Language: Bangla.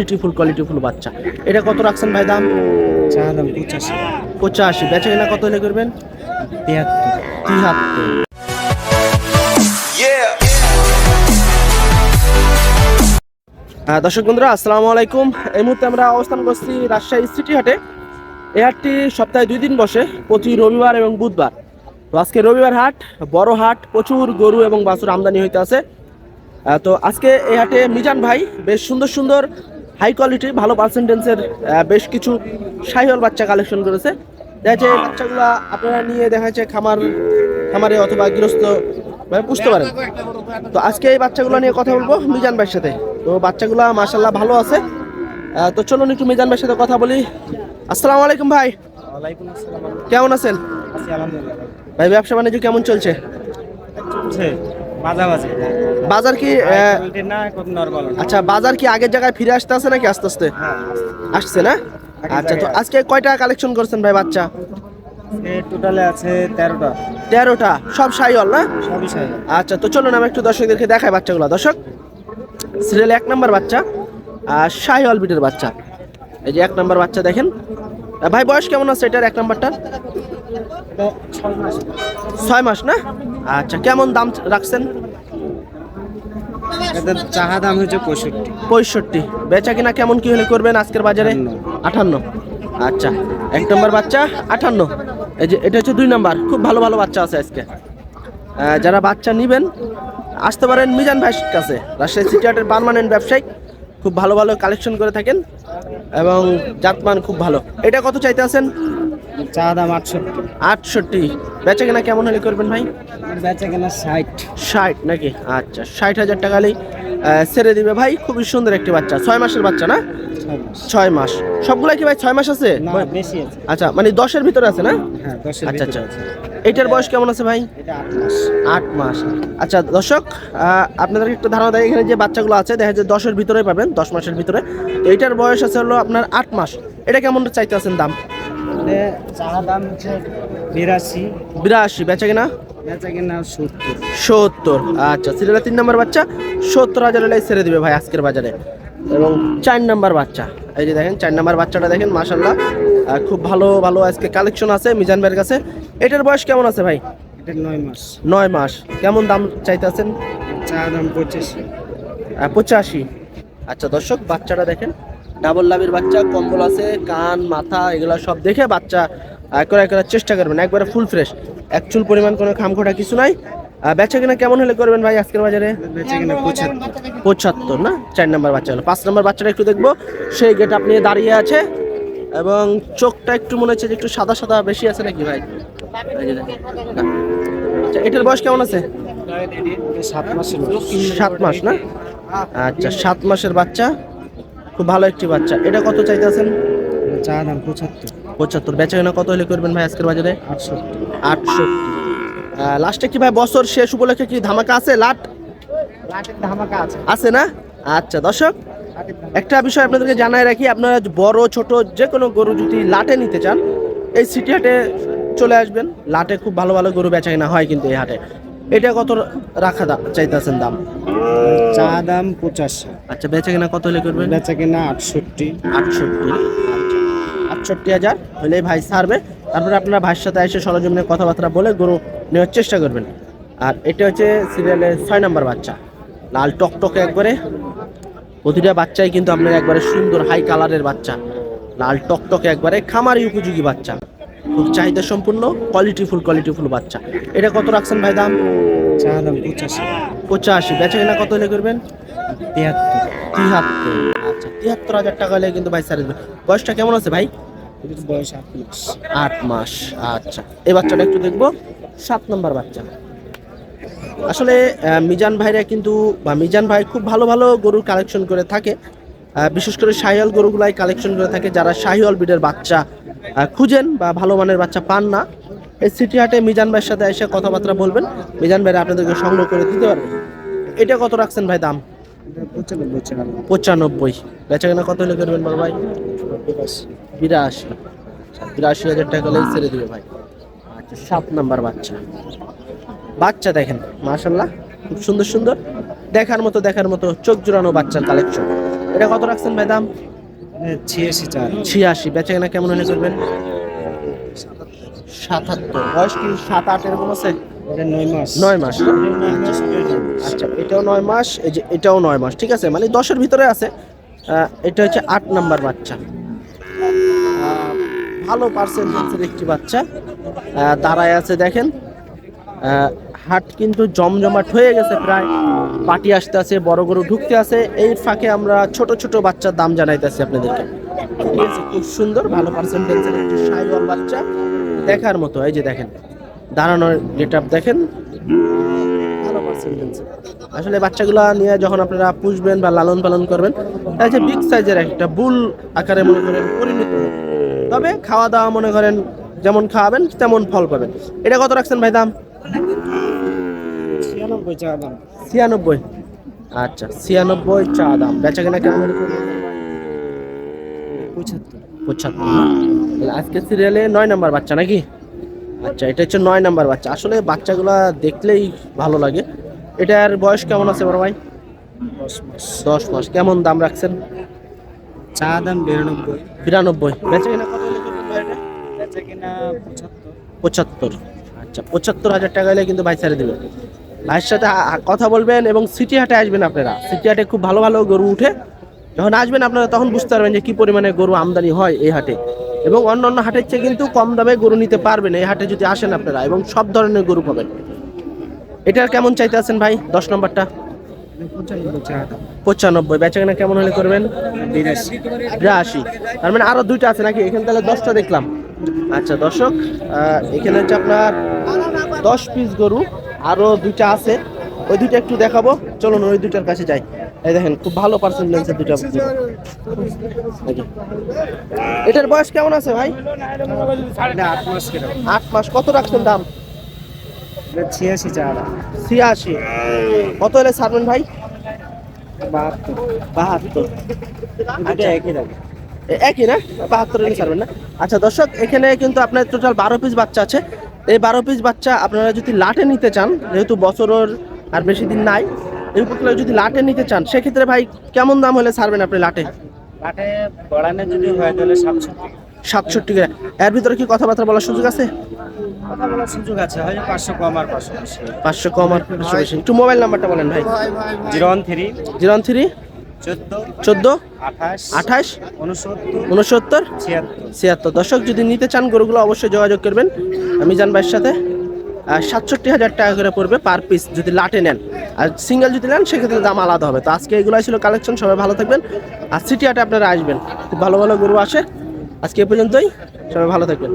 কোয়ালিটিফুল কোয়ালিটিফুল বাচ্চা। এটা কত রাখছেন ভাই দাম? চা দাম পঁচাশি। পঁচাশি। বেচা কিনা কত হলে করবেন? তিয়াত্তর। তিহাত্তর দর্শক বন্ধুরা আসসালামু আলাইকুম। এই মুহূর্তে আমরা অবস্থান করছি রাজশাহী সিটি হাটে। এই হাটটি সপ্তাহে দুই দিন বসে প্রতি রবিবার এবং বুধবার। তো আজকে রবিবার হাট বড় হাট প্রচুর গরু এবং বাছুর আমদানি হইতে আছে। তো আজকে এই হাটে মিজান ভাই বেশ সুন্দর সুন্দর হাই কোয়ালিটি ভালো পার্সেন্টেন্সের বেশ কিছু সাইহল বাচ্চা কালেকশন করেছে। দেখা যাচ্ছে এই বাচ্চাগুলো আপনারা নিয়ে দেখা যাচ্ছে খামার খামারে অথবা গৃহস্থ ভাবে পুষতে পারেন। তো আজকে এই বাচ্চাগুলো নিয়ে কথা বলব মিজান ভাইয়ের সাথে। তো বাচ্চাগুলো মাশাল্লাহ ভালো আছে। তো চলুন একটু মিজান ভাইয়ের সাথে কথা বলি। আসসালামু আলাইকুম ভাই। কেমন আছেন? ভাই ব্যবসা বাণিজ্য কেমন চলছে। মাঝামাঝি বাজার কি আচ্ছা বাজার কি আগের জায়গায় ফিরে আসতে আছে নাকি আস্তে আস্তে? হ্যাঁ আসছে। না? আচ্ছা তো আজকে কয়টা কালেকশন করছেন ভাই বাচ্চা? টোটালে আছে তেরোটা। তেরোটা। সব সাইওয়াল না? আচ্ছা তো চলুন আমি একটু দর্শকদেরকে দেখাই বাচ্চাগুলো। দর্শক সিরিয়াল এক নাম্বার বাচ্চা আর শাহিওয়াল বিটের বাচ্চা। এই যে এক নাম্বার বাচ্চা দেখেন। ভাই বয়স কেমন আছে এটার? এক নাম্বারটার? ছয় মাস না? আচ্ছা কেমন দাম রাখছেন? চাহা দাম হচ্ছে পঁয়ষট্টি। পঁয়ষট্টি। বেচা কিনা কেমন কি হলে করবেন আজকের বাজারে? আটান্ন আচ্ছা এক নম্বর বাচ্চা আটান্ন এই যে এটা হচ্ছে দুই নাম্বার। খুব ভালো ভালো বাচ্চা আছে আজকে। যারা বাচ্চা নেবেন আসতে পারেন মিজান ভাইয়ের কাছে। রাজশাহী সিটি হাটের পারমানেন্ট ব্যবসায়ী। খুব ভালো ভালো কালেকশন করে থাকেন। এবং জাতমান খুব ভালো। এটা কত চাইতে আছেন? চাহা দাম আটষট্টি। আটষট্টি। বেচা কিনা কেমন হলে করবেন ভাই? বেচা কেনা ষাট। ষাট নাকি? আচ্ছা ষাট হাজার টাকা হলেই ছেড়ে দিবে ভাই। খুবই সুন্দর একটি বাচ্চা। ছয় মাসের বাচ্চা না? ছয় মাস। সবগুলা কি ভাই ছয় মাস আছে? আচ্ছা মানে দশের ভিতরে আছে না? হ্যাঁ আচ্ছা আচ্ছা। এটার বয়স কেমন আছে ভাই? আট মাস। আচ্ছা দর্শক আপনাদের একটা ধারণা দেয় এখানে যে বাচ্চাগুলো আছে দেখা যায় দশের ভিতরে পাবেন দশ মাসের ভিতরে। তো এটার বয়স আছে হলো আপনার আট মাস। এটা কেমন চাইতে আছেন দাম? দাম হচ্ছে বিরাশি। বিরাশি বেচা কিনা? সত্তর। আচ্ছা সিরিয়ালের তিন নম্বর বাচ্চা সত্তর হাজার হলে ছেড়ে দিবে ভাই আজকের বাজারে। এবং চার নাম্বার বাচ্চা এই যে দেখেন চার নাম্বার বাচ্চাটা দেখেন মাসাল্লাহ খুব ভালো ভালো আজকে কালেকশন আছে মিজান ভাইয়ের কাছে। এটার বয়স কেমন আছে ভাই? এটা নয় মাস। নয় মাস কেমন দাম চাইতেছেন? চা দাম পঁচিশশো পঁচাশি। আচ্ছা দর্শক বাচ্চাটা দেখেন ডাবল লাভের বাচ্চা কম্বল আছে কান মাথা এগুলো সব দেখে বাচ্চা ক্রয় করার চেষ্টা করবেন। একবারে ফুল ফ্রেশ অ্যাকচুয়াল পরিমাণ কোনো খামখোটা কিছু নাই। বেচা কিনা কেমন হলে করবেন ভাই আজকের বাজারে? পঁচাত্তর। পঁচাত্তর না? চার নম্বর বাচ্চা হলো। পাঁচ নম্বর বাচ্চাটা একটু দেখব। সেই গেট আপনি দাঁড়িয়ে আছে এবং চোখটা একটু মনে হচ্ছে যে একটু সাদা সাদা বেশি আছে নাকি ভাই। আচ্ছা এটার বয়স কেমন আছে? সাত মাস না? আচ্ছা সাত মাসের বাচ্চা। খুব ভালো একটি বাচ্চা। এটা কত চাইতেছেন? চা দাম পঁচাত্তর। পঁচাত্তর। বেচা কেনা কত হলে করবেন ভাই আজকের বাজারে? আটষট্টি। আটষট্টি। লাস্টে কি ভাই বছর শেষ উপলক্ষে কি ধামাকা আছে? লাট? ধামাকা আছে। আছে না? আচ্ছা দর্শক একটা বিষয় আপনাদেরকে জানাই রাখি আপনারা বড় ছোট যে কোনো গরু যদি লাটে নিতে চান এই সিটি হাটে চলে আসবেন। লাটে খুব ভালো ভালো গরু বেচা কিনা হয় কিন্তু এই হাটে। এটা কত রাখা চাইতেছেন দাম? চা দাম পঁচাশি। আচ্ছা বেচা কিনা কত হলে করবেন? বেচা কেনা আটষট্টি। আটষট্টি। আটষট্টি হাজার। হলে ভাই ছাড়বে। তারপরে আপনারা ভাইয়ের সাথে এসে সরজমিনে কথাবার্তা বলে গরু নেওয়ার চেষ্টা করবেন। আর এটা হচ্ছে সিরিয়ালের ছয় নম্বর বাচ্চা। লাল টকটকে একবারে। প্রতিটা বাচ্চাই কিন্তু আপনার একবারে সুন্দর হাই কালারের বাচ্চা। লাল টকটকে একবারে খামারি উপযোগী বাচ্চা। চাহিদা সম্পূর্ণ কোয়ালিটি কোয়ালিটিফুল কোয়ালিটিফুল বাচ্চা। এটা কত রাখছেন ভাই দাম? চা দাম পঁচাশি। পঁচাশি বেচা কিনা কত হলে করবেন? তিয়াত্তর তিহাত্তর। আচ্ছা তিয়াত্তর হাজার টাকা হলে কিন্তু ভাই সার্ভিস বয়সটা কেমন আছে ভাই? বয়স আট মাস। আট মাস আচ্ছা। এই বাচ্চাটা একটু দেখব। সাত নম্বর বাচ্চা। আসলে মিজান ভাইরা কিন্তু বা মিজান ভাই খুব ভালো ভালো গরুর কালেকশন করে থাকে। বিশেষ করে শাহিওয়াল গরুগুলাই কালেকশন করে থাকে। যারা শাহিওয়াল বিডের বাচ্চা খুঁজেন বা ভালো মানের বাচ্চা পান না। এই সিটি হাটে মিজান ভাইয়ের সাথে এসে কথাবার্তা বলবেন। মিজান ভাইরা আপনাদেরকে সংগ্রহ করে দিতে পারবে। এটা কত রাখছেন ভাই দাম? পঁচানব্বই। বেচা কেনা কত হলে করবেন ভাই? বিরাশি। বিরাশি বিরাশি হাজার টাকা হলেই ছেড়ে দিবে ভাই। আচ্ছা সাত নাম্বার বাচ্চা। বাচ্চা দেখেন মাশাল্লাহ খুব সুন্দর সুন্দর। দেখার মতো দেখার মতো চোখ জোড়ানো বাচ্চার কালেকশন এটা কত রাখছেন ভাই দাম? ছিয়াশি চার। ছিয়াশি। বেচা কেনা কেমন হলে করবেন সাতাত্তর। বয়স কি সাত আট এরকম আছে? নয় মাস। আচ্ছা এটাও নয় মাস এই যে এটাও নয় মাস ঠিক আছে? মানে দশের ভিতরে আছে। এটা হচ্ছে আট নাম্বার বাচ্চা। ভালো পার্সেন্টেজের একটি বাচ্চা। দাঁড়ায় আছে দেখেন। হাট কিন্তু জমজমাট হয়ে গেছে প্রায়। পাটি আসতে আছে, বড় গরু ঢুকতে আছে। এই ফাঁকে আমরা ছোট ছোট বাচ্চার দাম জানাইতেছি আপনাদেরকে। খুব সুন্দর, ভালো পার্সেন্টেজের একটি বাচ্চা দেখার মতো। এই যে দেখেন, দাঁড়ানোর গেট দেখেন, ভালো পার্সেন্টেজ আসলে বাচ্চাগুলো নিয়ে যখন আপনারা পুষবেন বা লালন পালন করবেন, এই যে বিগ সাইজের একটা বুল আকারে মনে করেন পরিণত। তবে খাওয়া দাওয়া মনে করেন, যেমন খাওয়াবেন, তেমন ফল পাবেন। এটা কত রাখছেন ভাই দাম? ছিয়ানব্বই চা দাম। ছিয়ানব্বই। আচ্ছা ছিয়ানব্বই চা দাম। বেচা কেনা কেমন? পঁচাত্তর। পঁচাত্তর আজকে সিরিয়ালে নয় নাম্বার বাচ্চা নাকি? আচ্ছা এটা হচ্ছে নয় নাম্বার বাচ্চা। আসলে বাচ্চাগুলা দেখলেই ভালো লাগে। এটার বয়স কেমন আছে বড় ভাই? দশ মাস। কেমন দাম রাখছেন? চা দাম বিরানব্বই। বিরানব্বই। বেচা কিনা কত? বেচা কিনা পঁচাত্তর। পঁচাত্তর। আচ্ছা পঁচাত্তর হাজার টাকা হলে কিন্তু ভাই ছেড়ে দেবে। ভাইয়ের সাথে কথা বলবেন এবং সিটি হাটে আসবেন আপনারা। সিটি হাটে খুব ভালো ভালো গরু উঠে, যখন আসবেন আপনারা তখন বুঝতে পারবেন যে কি পরিমাণে গরু আমদানি হয় এই হাটে। এবং অন্য অন্য হাটের চেয়ে কিন্তু কম দামে গরু নিতে পারবেন এই হাটে যদি আসেন আপনারা, এবং সব ধরনের গরু পাবেন। এটার কেমন চাইতে আছেন ভাই? দশ নম্বরটা? পঁচানব্বই। বেচা কেনা কেমন হলে করবেন? বিরাশি। তার মানে আরও দুইটা আছে নাকি? এখানে তাহলে দশটা দেখলাম। আচ্ছা দর্শক এখানে হচ্ছে আপনার দশ পিস গরু। আরও দুইটা আছে। ওই দুইটা একটু দেখাবো। চলুন ওই দুইটার কাছে যাই। এই দেখেন খুব ভালো পার্সেন্টেন্সের দুইটা। এটার বয়স কেমন আছে ভাই? আট মাস কত রাখছেন দাম? ছিয়াশি চা দাম ছিয়াশি। কত হলে ছাড়বেন ভাই? বাহাত্তর। বাহাত্তর। এটা একই দাম। একই না? বাহাত্তর ছাড়বেন না। আচ্ছা দর্শক এখানে কিন্তু আপনার টোটাল বারো পিস বাচ্চা আছে। এই বারো পিস বাচ্চা আপনারা যদি লাটে নিতে চান যেহেতু বছরের আর বেশি দিন নাই এই উপরে যদি লাটে নিতে চান সেক্ষেত্রে ভাই কেমন দাম হলে ছাড়বেন আপনি লাটে কাঠে গড়ানে যদি হয় তাহলে সাতষট্টি। সাতষট্টি করে। এর ভিতরে কি কথাবার্তা বলার সুযোগ আছে? কথা বলার সুযোগ আছে হয় পাঁচশো কম আর পাঁচশো বেশি। পাঁচশো কম আর পাঁচশো বেশি। একটু মোবাইল নাম্বারটা বলেন ভাই। Zero one three zero three চোদ্দ আঠাশ উনসত্তর ছিয়াত্তর। দর্শক যদি নিতে চান গরুগুলো অবশ্যই যোগাযোগ করবেন। মিজান ভাইয়ের সাথে আর সাতষট্টি হাজার টাকা করে পড়বে পার পিস যদি লাটে নেন। আর সিঙ্গেল যদি নেন সেক্ষেত্রে দাম আলাদা হবে। তো আজকে এগুলো ছিল কালেকশন সবাই ভালো থাকবেন। আর সিটি হাটে আপনারা আসবেন। খুব ভালো ভালো গরু আসে। আজকে এ পর্যন্তই সবাই ভালো থাকবেন।